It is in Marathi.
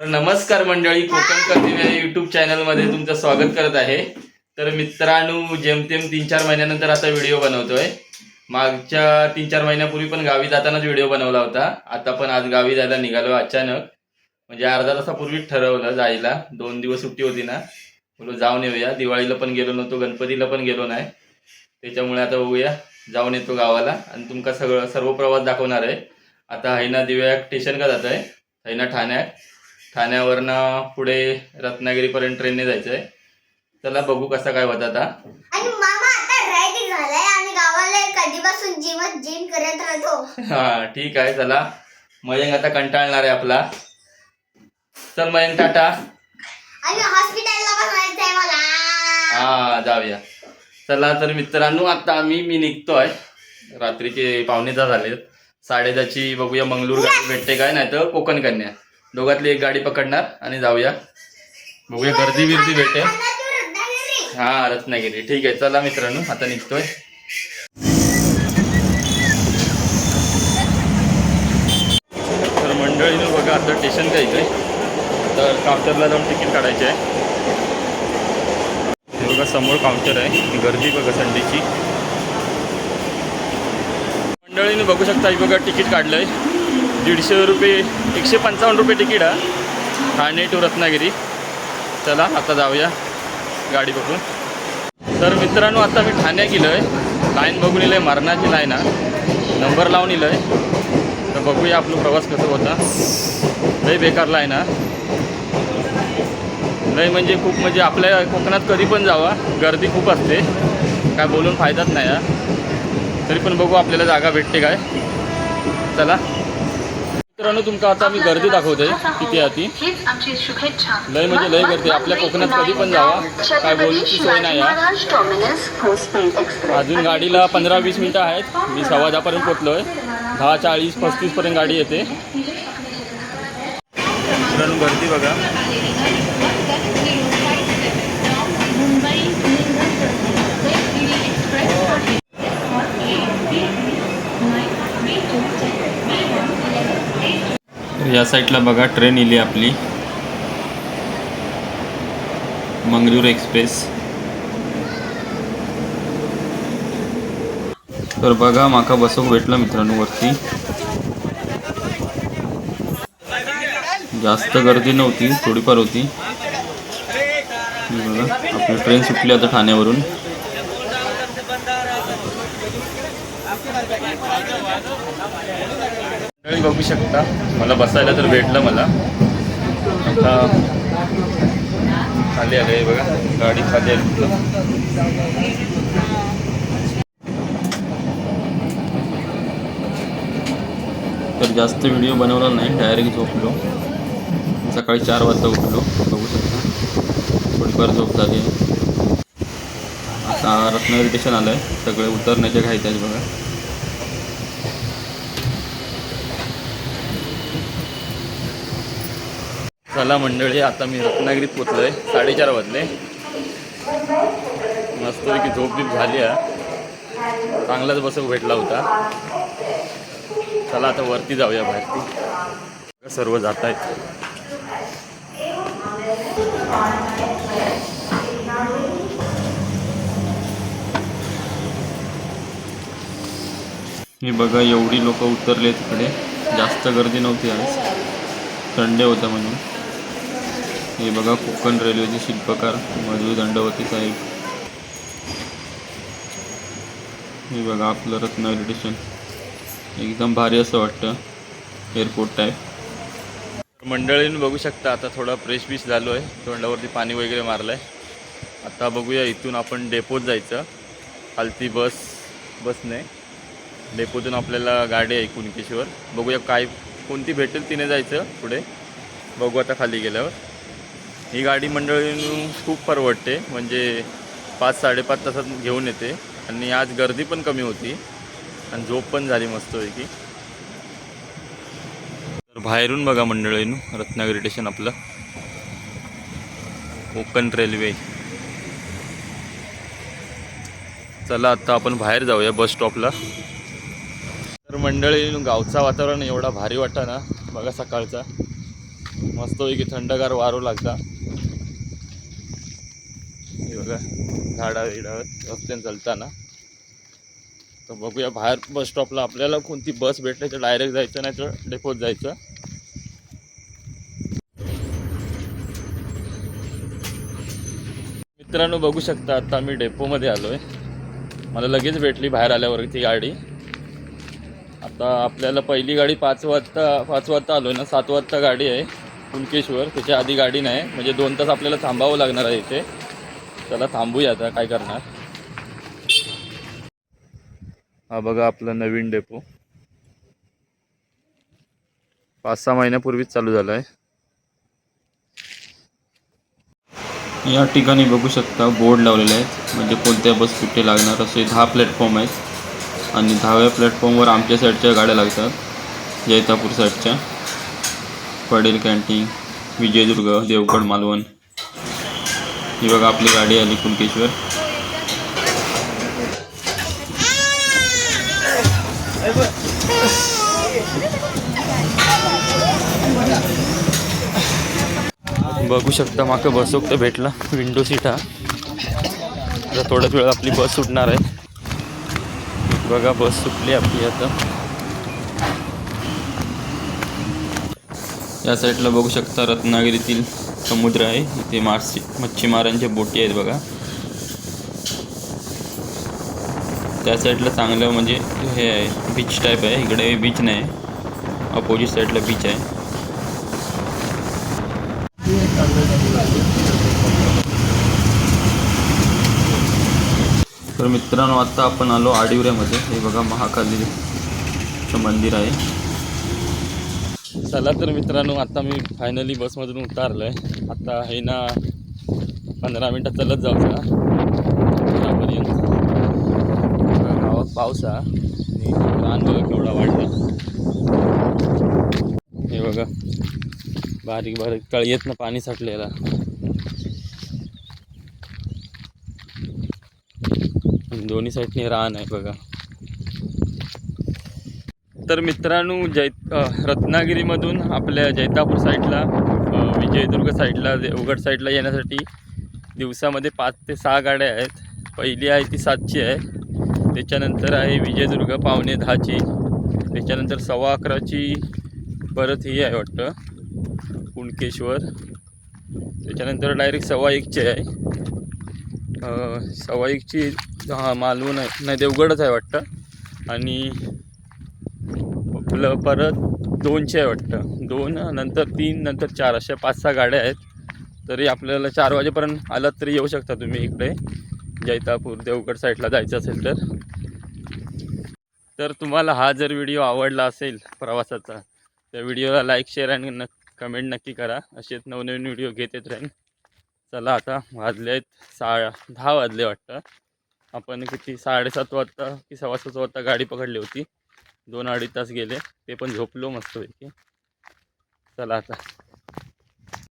तर नमस्कार मंडळी कोकण कर्तव्य या युट्यूब चॅनलमध्ये तुमचं स्वागत करत आहे. तर मित्रांनो जेमतेम तीन चार महिन्यानंतर आता व्हिडिओ बनवतोय. मागच्या तीन चार महिन्यापूर्वी पण गावी जातानाच व्हिडिओ बनवला होता. आता पण आज गावी जायला निघालो अचानक. म्हणजे अर्धा तासापूर्वीच ठरवलं जायला. दोन दिवस सुट्टी होती ना. बोलो जाऊन येऊया. दिवाळीला पण गेलो नव्हतो गणपतीला पण गेलो नाही. त्याच्यामुळे आता बघूया. जाऊन येतो गावाला. आणि तुमका सगळं सर्व प्रवास दाखवणार आहे. आता हैना दिव्या स्टेशन का जात आहे हैना ठाण्यात. ठाण्यावरनं पुढे रत्नागिरीपर्यंत ट्रेनने जायचं आहे चला बघू कसा काय होता आता. आणि मामा आता रेडी झालाय आणि गावाला कधीपासून जिम जिम करत राहतो. हा ठीक आहे चला. मयंक आता कंटाळणार आहे आपला. चल मयंक टाटा. आणि हॉस्पिटलला पण मला. हा जाऊया. चला तर मित्रांनो आता आम्ही मी निघतोय. रात्रीचे पावणे दहा झाले साडेदहाची बघूया मंगळूर गाडी भेटते काय नाही तर कोकण कन्या दोघातली एक गाडी पकडणार आणि जाऊया. बघूया गर्दी बिर्दी भेटे हा रत्नागिरी. ठीक आहे चला मित्रांनो आता निघतोय. तर मंडळीनं बघा आता स्टेशन आहे तर काउंटरला जाऊन तिकीट काढायचे आहे. बघा समोर काउंटर आहे. गर्दी बघा संडेची मंडळीनं बघू शकता बघा तिकीट काढलंय. दीडशे रुपये एकशे पंचावन्न रुपये तिकीट आहे. ठाणे टू रत्नागिरी. चला आता जाऊया गाडी बघून. तर मित्रांनो आता मी ठाण्यात गेलो आहे लाईन बघून इलं आहे मरणाची लाईन आहे. नंबर लावून इलं आहे तर बघूया आपला प्रवास कसं होता. लय बेकार लाईन आहे. लय म्हणजे खूप म्हणजे आपल्या कोकणात कधी पण जावा. गर्दी खूप असते. काय बोलून फायदाच नाही आहे. तरी पण बघू आपल्याला जागा भेटते काय. चला. मित्रांनो तुमका आता मी गर्दी दाखवते किती आहे ती? लय म्हणजे लय गर्दी आपल्या कोकणात कधी पण जावा काय बोलूची सोय नाही हा अजून गाडीला पंधरा वीस मिनटं आहेत मी सव्वा दहापर्यंत पोचलो आहे दहा चाळीस पस्तीसपर्यंत गाडी येते. मित्रांनो गर्दी बघा. या साईडला बघा ट्रेन इली आपली. मंगळूर एक्सप्रेस. तर बघा माका बसवून भेटलं मित्रांनो वरती. जास्त गर्दी नव्हती थोडीफार होती. बघा आपली ट्रेन सुटली आता ठाण्यावरून. मंडळी बघू शकता. मला बसायला तर भेटलं मला. आता खाली आले बघा. गाडी खाली आली तर जास्त व्हिडिओ बनवला नाही. डायरेक्ट झोपलो. सकाळी चार वाजता उठलो. बघू शकता. थोडीफार झोप झाली. आता रत्नागिरी स्टेशन आलं आहे सगळे उतरण्याचे घायचे आहेत बघा. चला मंडळी आता मी रत्नागिरीत पोचलो आहे साडेचार वाजले. मस्तपैकी झोप बीप झाली आहे. चांगलाच बसव भेटला होता. चला आता वरती जाऊया बाहेरती. सर्व जात आहेत हे बघा एवढी लोक उतरले तिकडे जास्त गर्दी नव्हती आज. संडे होता म्हणून. हे बघा कोकण रेल्वेचे शिल्पकार मधु दंडवती साहेब. हे बघा आपलं रत्नागिरी स्टेशन एकदम भारी असं वाटतं. एअरपोर्ट टाईप मंडळीनं बघू शकता आता थोडा फ्रेश बीश झालो आहे. तोंडावरती पाणी वगैरे मारलं आहे आता बघूया इथून आपण डेपोत जायचं. खालती बस बसने. डेपोतून आपल्याला गाडी आहे कुणकेश्वर. बघूया काय कोणती भेटेल तिने जायचं पुढे. बघू आता खाली गेल्यावर. ही गाडी मंडळीनं खूप परवडते. म्हणजे पाच साडेपाच तासात घेऊन येते. आणि आज गर्दी पण कमी होती. आणि झोप पण झाली मस्तपैकी. तर बाहेरून बघा मंडळीनं रत्नागिरी स्टेशन आपलं. कोकण रेल्वे चला आता आपण बाहेर जाऊया बस स्टॉपला तर मंडळी गावचा वातावरण एवढा भारी वाटा ना बघा सकाळचा. मस्तपैकी थंडगार वारू लागता बघा झाडा विडावर रस्त्याने चालताना. तर बघूया बाहेर बस स्टॉपला आपल्याला कोणती बस भेटली तर डायरेक्ट जायचं नाही तर डेपोत जायचं. मित्रांनो बघू शकता आता मी डेपोमध्ये आलो आहे मला लगेच भेटली बाहेर आल्यावर ती गाडी. आता आपल्याला पहिली गाडी पाच वाजता पाच वाजता आलो ना सात वाजता गाडी आहे. कुणकेश्वर त्याच्या आधी गाडी नाही. म्हणजे दोन तास आपल्याला थांबावं लागणार आहे इथे. चला थांबूया आता काय करणार? हा बघा आपलं नवीन डेपो. पाच सहा महिन्यापूर्वीच चालू झालाय. आहे या ठिकाणी बघू शकता बोर्ड लावलेले आहेत. म्हणजे कोणत्या बस कुठे लागणार असे दहा प्लॅटफॉर्म आहेत. आणि दहाव्या प्लॅटफॉर्मवर आमच्या साईडच्या गाड्या लागतात. जैतापूर साईडच्या. पडेल कॅन्टीन विजयदुर्ग देवगड मालवण. ही बघा आपली गाडी आली कुलकेश्वर बघू शकता माका बस फक्त भेटला विंडो सीट हा. आता थोड्याच वेळ आपली बस सुटणार आहे. बघा बस सुटली आपली आता. या साईडला बघू शकता रत्नागिरीतील समुद्र आहे इथे मासे मच्छीमारांच्या बोटी आहेत बघा. त्या साईडला चांगलं म्हणजे हे आहे बीच टाईप आहे. इकडे बीच नाही अपोजिट साईडला बीच आहे. तर मित्रांनो आता आपण आलो आडिवऱ्यामध्ये. हे बघा महाकालीचं मंदिर आहे. चला तर मित्रांनो आता मी फायनली बसमधून उतारलो आहे आता हे ना पंधरा मिनटात चालत जाऊचा घरापर्यंत गावात पाऊस हा आणि रान बघा केवढा वाढला. हे बघा. बारीक बारीक तळयेतनं पाणी साठलेला. दोन्ही साईडने रान आहे बघा. तर मित्रांनो जै रत्नागिरीमधून आपल्या जैतापूर साईडला विजयदुर्ग साईडला देवगड साईडला येण्यासाठी दिवसामध्ये पाच ते सहा गाड्या आहेत. पहिली आहे ती सातची आहे. त्याच्यानंतर आहे विजयदुर्ग पावणे दहाची. त्याच्यानंतर सव्वा अकराची परत ही आहे वाटतं कुणकेश्वर. त्याच्यानंतर डायरेक्ट सव्वा एकची आहे. सव्वा एकची हां मालवण आहे. नाही देवगडच आहे वाटतं. आणि आपलं परत दोनशे आहे वाटतं. दोन नंतर तीन नंतर चार अशा पाच सहा गाड्या आहेत. तरी आपल्याला चार वाजेपर्यंत आलात तरी येऊ शकता तुम्ही इकडे. जैतापूर देवगड साईडला जायचं असेल तर. तर तुम्हाला हा जर व्हिडिओ आवडला असेल प्रवासाचा त्या व्हिडिओला लाईक शेअर आणि न कमेंट नक्की करा. असेच नवनवीन व्हिडिओ घेत येत राहीन. चला आता वाजले आहेत सा दहा वाजले वाटतं. आपण किती साडेसात वाजता की सव्वा सात वाजता गाडी पकडली होती. दोन अडीच तास गेले. ते पण झोपलो मस्तपैकी चला आता.